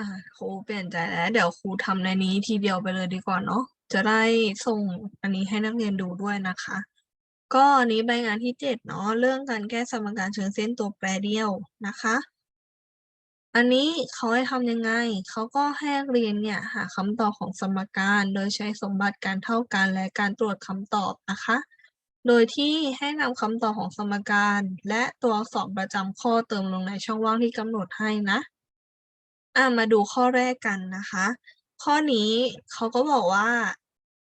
อ่าครูเปลี่ยนใจแล้ว เดี๋ยวครูทำในนี้ทีเดียวไปเลยดีกว่าเนาะจะได้ส่งอันนี้ให้นักเรียนดูด้วยนะคะ ก็อันนี้ใบงานที่เจ็ดเนาะเรื่องการแก้สมการเชิงเส้นตัวแปรเดียวนะคะ อันนี้เขาให้ทำยังไงเขาก็ให้เรียนเนี่ยหาคำตอบของสมการโดยใช้สมบัติการเท่ากันและการตรวจคำตอบนะคะ โดยที่ให้นำคำตอบของสมการ และตัวอักษรประจำข้อเติมลงในช่องว่างที่กำหนดให้นะ อะมาดูข้อแรกกันนะคะ ข้อนี้เขาก็บอกว่า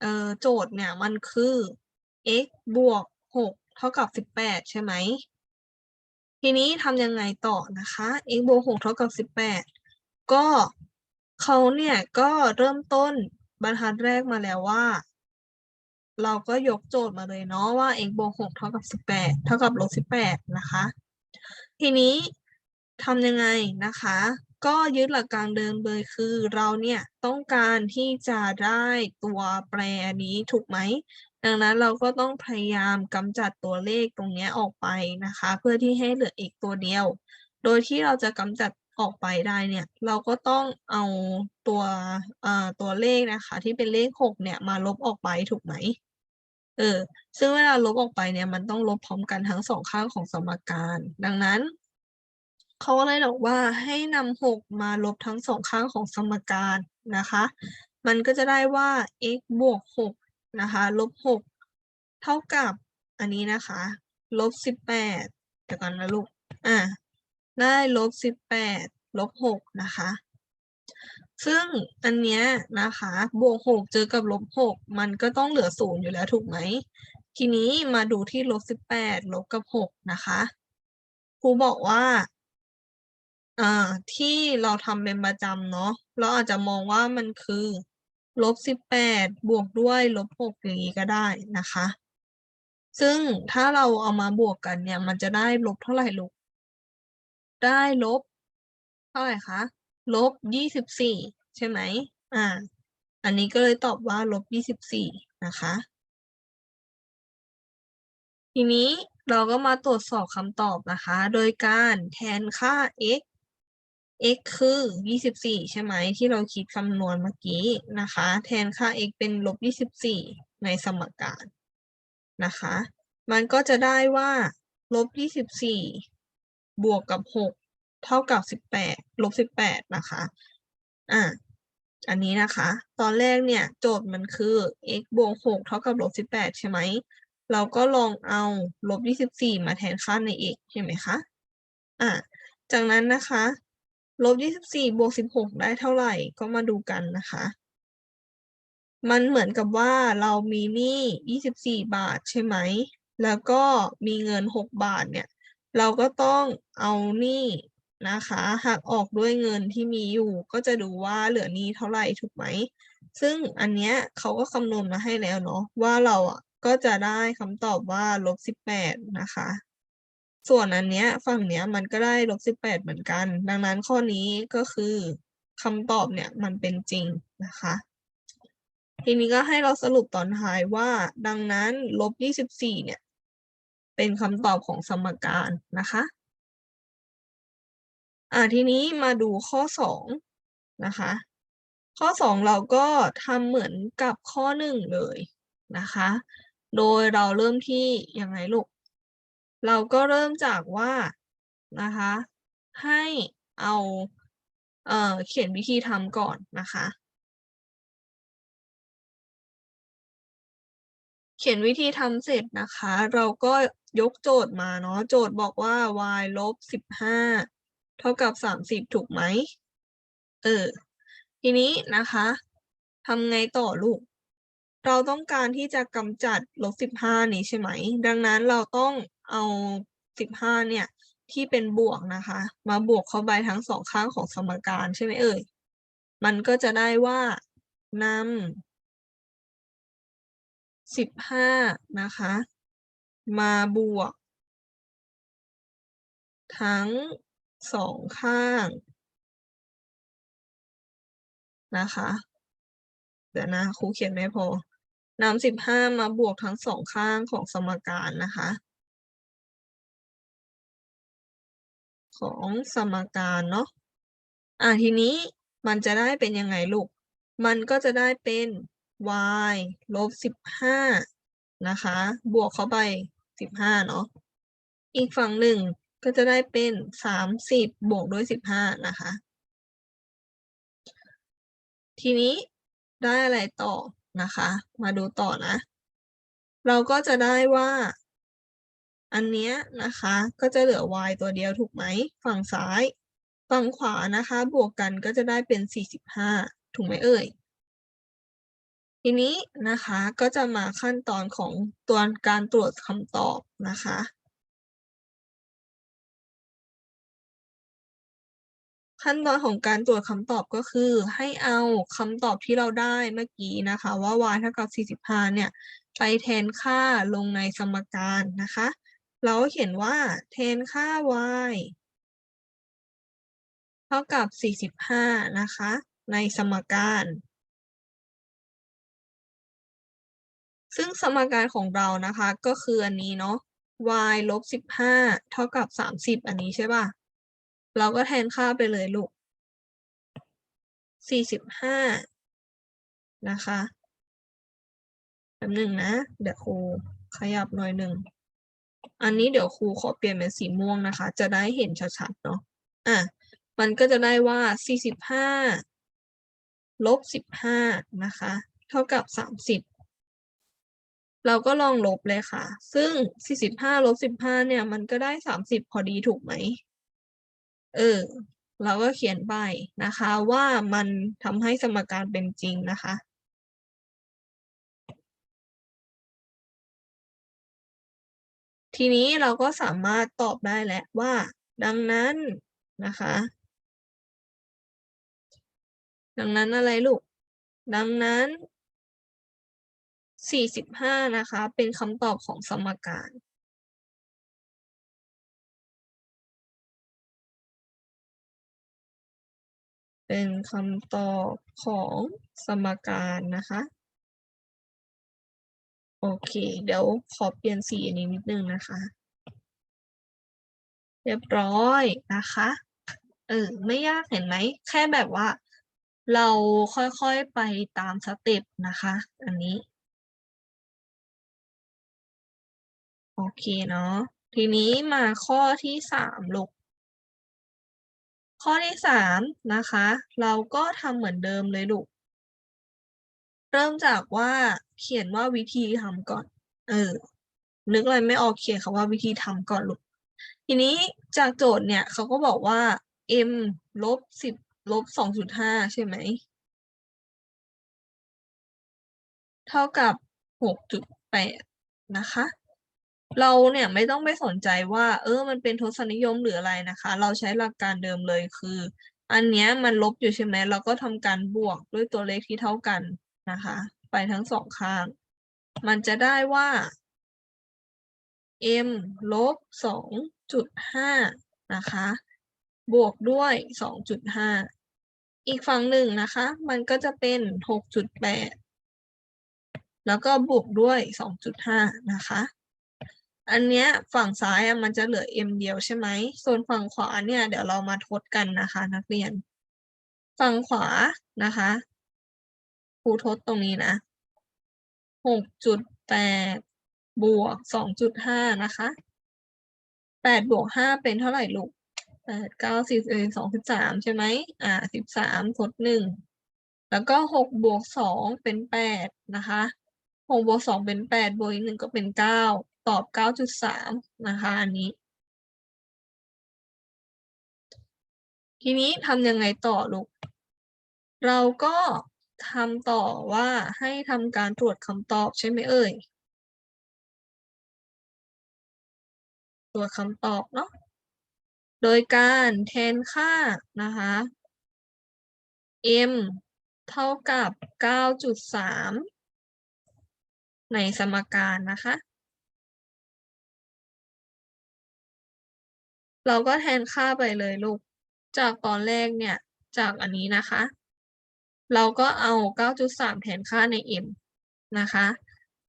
เออโจทย์เนี่ยมันคือ x บวกหกเท่ากับสิบแปดใช่ไหม ทีนี้ทำยังไงต่อนะคะ x บวกหกเท่ากับสิบแปดก็เขาเนี่ยก็เริ่มต้นบรรทัดแรกมาแล้วว่า เราก็ยกโจทย์มาเลยเนาะว่า x บวกหกเท่ากับสิบแปดเท่ากับลบสิบแปดนะคะ ทีนี้ทำยังไงนะคะ ก็ยึดหลักการเดิมเลยคือเราเนี่ยต้องการที่จะได้ตัวแปรนี้ถูกไหม ดังนั้นเราก็ต้องพยายามกำจัดตัวเลขตรงนี้ออกไปนะคะ เพื่อที่ให้เหลืออีกตัวเดียว โดยที่เราจะกำจัดออกไปได้เนี่ยเราก็ต้องเอาตัวอ่อตัวเลขนะคะ ที่เป็นเลขหกเนี่ยมาลบออกไปถูกไหมเออซึ่งเวลาลบออกไปเนี่ยมันต้องลบพร้อมกันทั้งสองข้างของสมการ ดังนั้น เขาก็เลยบอกว่าให้นำหกมาลบทั้งสองข้างของสมการนะคะ มันก็จะได้ว่า x บวกหกนะคะลบหกเท่ากับอันนี้นะคะลบสิบแปดเดี๋ยวก่อนนะลูกอะได้ลบสิบแปดลบหกนะคะ ซึ่งอันเนี้ยนะคะ บวกหกเจอกับลบหกมันก็ต้องเหลือศูนย์อยู่แล้วถูกไหม ทีนี้มาดูที่ลบสิบแปดลบกับหกนะคะครูบอกว่า อ่า ที่เราทำเป็นประจำเนาะเราอาจจะมองว่ามันคือลบสิบแปดบวกด้วยลบหกอย่างนี้ก็ได้นะคะ ซึ่งถ้าเราเอามาบวกกันเนี่ย มันจะได้ลบเท่าไหร่ลูกได้ลบ เท่าไหร่คะลบยี่สิบสี่ใช่ไหมอ่า อันนี้ก็เลยตอบว่าลบยี่สิบสี่นะคะ ทีนี้เราก็มาตรวจสอบคำตอบนะคะ โดยการแทนค่า x x คือยี่สิบสี่ใช่ไหมที่เราคิดคำนวณเมื่อกี้นะคะ แทนค่า x เป็นลบยี่สิบสี่ในสมการนะคะ มันก็จะได้ว่าลบยี่สิบสี่บวกกับหกเท่ากับสิบแปดลบสิบแปดนะคะอะอันนี้นะคะ ตอนแรกเนี่ยโจทย์มันคือ x บวกหกเท่ากับลบสิบแปดใช่ไหม เราก็ลองเอาลบยี่สิบสี่มาแทนค่าใน x ใช่ไหมคะอะจากนั้นนะคะ ลบยี่สิบสี่บวกสิบหกได้เท่าไหร่ก็มาดูกันนะคะ มันเหมือนกับว่าเรามีหนี้ยี่สิบสี่บาทใช่ไหม แล้วก็มีเงินหกบาทเนี่ย เราก็ต้องเอาหนี้นะคะหักออกด้วยเงินที่มีอยู่ ก็จะดูว่าเหลือหนี้เท่าไหร่ถูกไหม ซึ่งอันเนี้ยเขาก็คำนวณมาให้แล้วเนาะว่าเราอะก็จะได้คำตอบว่าลบสิบแปดนะคะ ส่วนอันเนี้ยฝั่งเนี้ยมันก็ได้ลบสิบแปดเหมือนกัน ดังนั้นข้อนี้ก็คือคำตอบเนี่ยมันเป็นจริงนะคะ ทีนี้ก็ให้เราสรุปตอนท้ายว่า ดังนั้นลบยี่สิบสี่เนี่ย เป็นคำตอบของสมการนะคะอ่าทีนี้มาดูข้อสองนะคะ ข้อสองเราก็ทำเหมือนกับข้อหนึ่งเลยนะคะ โดยเราเริ่มที่ยังไงลูก เราก็เริ่มจากว่านะคะ ให้เอาเอ่อเขียนวิธีทำก่อนนะคะ เขียนวิธีทำเสร็จนะคะ เราก็ยกโจทย์มาเนาะโจทย์บอกว่า y ลบสิบห้าเท่ากับสามสิบถูกไหมเออทีนี้นะคะทำไงต่อลูก เราต้องการที่จะกำจัดลบสิบห้านี้ใช่ไหม ดังนั้นเราต้อง เอาสิบห้าเนี่ย ที่เป็นบวกนะคะ มาบวกเข้าไปทั้งสองข้างของสมการใช่ไหมเอ่ย มันก็จะได้ว่านำสิบห้านะคะ มาบวก ทั้งสองข้างนะคะ เดี๋ยวนะครูเขียนไม่พอนำสิบห้ามาบวกทั้งสองข้างของสมการนะคะ ของสมการเนาะอ่าทีนี้มันจะได้เป็นยังไงลูก มันก็จะได้เป็น y ลบสิบห้านะคะ บวกเข้าไปสิบห้าเนาะอีกฝั่งหนึ่งก็จะได้เป็นสามสิบบวกด้วยสิบห้านะคะ ทีนี้ได้อะไรต่อนะคะ มาดูต่อนะ เราก็จะได้ว่า อันเนี้ยนะคะก็จะเหลือ y ตัวเดียวถูกไหม ฝั่งซ้าย ฝั่งขวานะคะ บวกกันก็จะได้เป็นสี่สิบห้าถูกไหมเอ่ย ทีนี้นะคะก็จะมาขั้นตอนของตัวการตรวจคำตอบนะคะขั้นตอนของการตรวจคำตอบก็คือ ให้เอาคำตอบที่เราได้เมื่อกี้นะคะ ว่า y เท่ากับ 45 เนี่ย ไปแทนค่าลงในสมการนะคะ เราก็เขียนว่าแทนค่า y เท่ากับ 45 นะคะ ในสมการ ซึ่งสมการของเรานะคะ ก็คืออันนี้เนาะ y ลบ 15 เท่ากับ 30 อันนี้ใช่ป่ะ เราก็แทนค่าไปเลยลูก 45 นะคะแป๊บหนึ่งนะ เดี๋ยวครูขยับหน่อยหนึ่ง อันนี้เดี๋ยวครูขอเปลี่ยนเป็นสีม่วงนะคะ จะได้เห็นชัดๆเนาะอะมันก็จะได้ว่า45ลบ15นะคะ เท่ากับ30เราก็ลองลบเลยค่ะ ซึ่ง45ลบ15เนี่ย มันก็ได้30พอดีถูกไหม เออ เราก็เขียนไปนะคะว่ามันทำให้สมการเป็นจริงนะคะ ทีนี้เราก็สามารถตอบได้แล้วว่า ดังนั้นนะคะ ดังนั้นอะไรลูก ดังนั้น45นะคะ เป็นคำตอบของสมการเป็นคำตอบของสมการนะคะ เค เดี๋ยวขอเปลี่ยนสีอันนี้นิดนึงนะคะ เรียบร้อยนะคะ เออ ไม่ยากเห็นไหม แค่แบบว่า เราค่อยๆไปตามสเต็ปนะคะ อันนี้ โอเคเนาะ ทีนี้มาข้อที่สามลูกข้อที่สามนะคะ เราก็ทำเหมือนเดิมเลยลูก เริ่มจากว่าเขียนว่าวิธีทำก่อน เออ นึกอะไรไม่ออกเขียนคำว่าวิธีทำก่อนลูก ทีนี้จากโจทย์เนี่ยเขาก็บอกว่า m ลบสิบลบสองจุดห้าใช่ไหม เท่ากับหกจุดแปดนะคะ เราเนี่ยไม่ต้องไปสนใจว่า เออ มันเป็นทศนิยมหรืออะไรนะคะ เราใช้หลักการเดิมเลยคือ อันเนี้ยมันลบอยู่ใช่ไหมเราก็ทำการบวกด้วยตัวเลขที่เท่ากัน นะคะ ไปทั้งสองข้าง มันจะได้ว่า m ลบสองจุดห้านะคะ บวกด้วยสองจุดห้าอีกฝั่งหนึ่งนะคะ มันก็จะเป็นหกจุดแปดแล้วก็บวกด้วยสองจุดห้านะคะอันเนี้ยฝั่งซ้ายมันจะเหลือ m เดียวใช่ไหม ส่วนฝั่งขวาเนี่ยเดี๋ยวเรามาทดกันนะคะ นักเรียน ฝั่งขวานะคะ รูทดตรงนี้นะหกจุดแปดบวกสองจุดห้านะคะแปดบวกห้าเป็นเท่าไหร่ลูกแปดเก้าสิบเอ็ดสองสิบสามใช่ไหมอ่าสิบสามทดหนึ่งแล้วก็หกบวกสองเป็นแปดนะคะหกบวกสองเป็นแปดบวกอีกหนึ่งก็เป็นเก้าตอบเก้าจุดสามนะคะอันนี้ ทีนี้ทำยังไงต่อลูก เราก็ ทำต่อว่าให้ทำการตรวจคำตอบใช่ไหมเอ่ย ตรวจคำตอบเนาะ โดยการแทนค่านะคะ m เท่ากับ 9.3 ในสมการนะคะ เราก็แทนค่าไปเลยลูก จากตอนแรกเนี่ย จากอันนี้นะคะ เราก็เอา 9.3 แทนค่าใน m นะคะ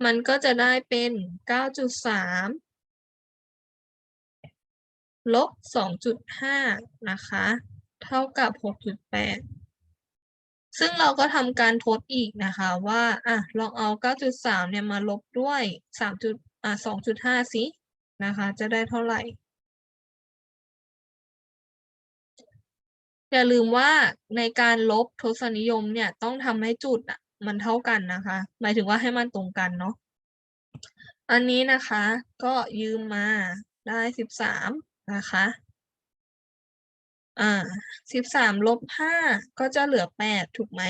มันก็จะได้เป็น 9.3 ลบ 2.5 นะคะ เท่ากับ 6.8 ซึ่งเราก็ทำการทดอีกนะคะว่า อะ ลองเอา 9.3 เนี่ยมาลบด้วย 3. อะ2.5 สิ นะคะ จะได้เท่าไหร่ อย่าลืมว่าในการลบทศนิยมเนี่ยต้องทำให้จุดอะมันเท่ากันนะคะ หมายถึงว่าให้มันตรงกันเนาะอันนี้นะคะก็ยืมมาได้สิบสามนะคะอ่าสิบสามลบห้าก็จะเหลือแปดถูกไหม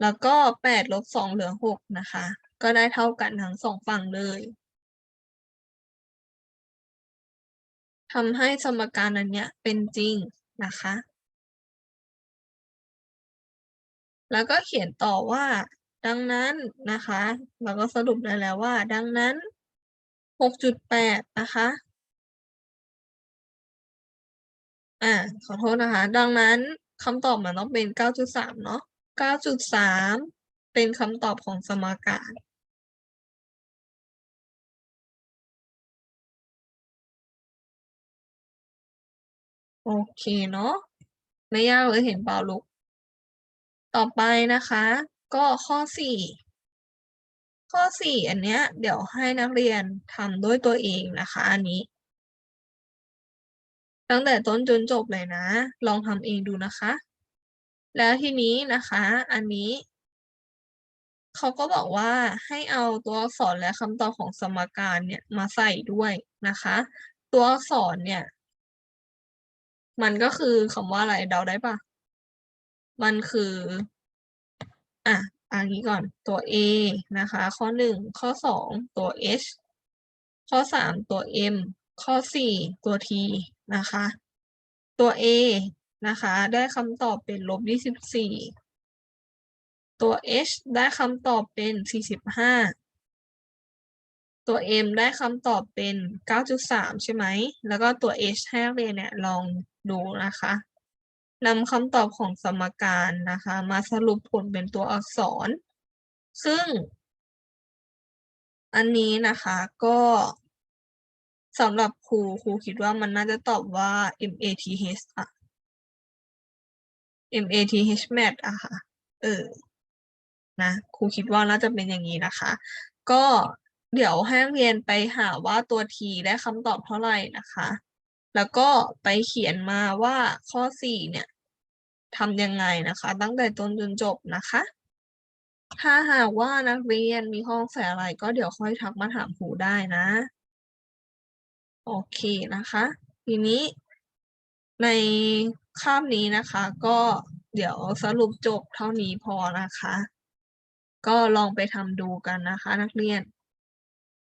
แล้วก็แปดลบสองเหลือหกนะคะ ก็ได้เท่ากันทั้งสองฝั่งเลยทำให้สมการอันเนี้ยเป็นจริงนะคะ แล้วก็เขียนต่อว่า ดังนั้นนะคะเราก็สรุปได้แล้วว่า ดังนั้น 6.8 นะคะอ่าขอโทษนะคะ ดังนั้นคำตอบมันต้องเป็น 9.3 เนาะ9.3 เป็นคำตอบของสมการโอเคเนาะไม่ยากเลยเห็นเปล่าลูก ต่อไปนะคะ ก็ข้อสี่ข้อสี่อันเนี้ย เดี๋ยวให้นักเรียนทำด้วยตัวเองนะคะ อันนี้ ตั้งแต่ต้นจนจบเลยนะ ลองทำเองดูนะคะ แล้วทีนี้นะคะ อันนี้เขาก็บอกว่าให้เอาตัวอักษรและคำตอบของสมการเนี่ยมาใส่ด้วยนะคะ ตัวอักษรเนี่ย มันก็คือคำว่าอะไรเดาได้ปะ มันคือ อะอันนี้ก่อนตัว A นะคะ ข้อหนึ่งข้อสองตัว H ข้อสามตัว M ข้อสี่ตัว T นะคะ ตัว A นะคะ ได้คำตอบเป็นลบยี่สิบสี่ตัว H ได้คำตอบเป็นสี่สิบห้าตัว M ได้คำตอบเป็นเก้าจุดสามใช่ไหม แล้วก็ตัว H ให้นักเรียนเนี่ยลองดูนะคะ นำคำตอบของสมการนะคะ มาสรุปผลเป็นตัวอักษร ซึ่ง อันนี้นะคะก็สำหรับครูครูคิดว่ามันน่าจะตอบว่า MATH อะ MATH math อะค่ะ เออ นะครูคิดว่าน่าจะเป็นอย่างนี้นะคะ ก็เดี๋ยวให้นักเรียนไปหาว่าตัว t ได้คำตอบเท่าไหร่นะคะ แล้วก็ไปเขียนมาว่าข้อสี่เนี่ยทำยังไงนะคะ ตั้งแต่ต้นจนจบนะคะ ถ้าหากว่านักเรียนมีข้อสงสัยอะไรก็เดี๋ยวค่อยทักมาถามครูได้นะ โอเคนะคะ ทีนี้ ในคาบนี้นะคะ ก็เดี๋ยวสรุปจบเท่านี้พอนะคะ ก็ลองไปทำดูกันนะคะ นักเรียน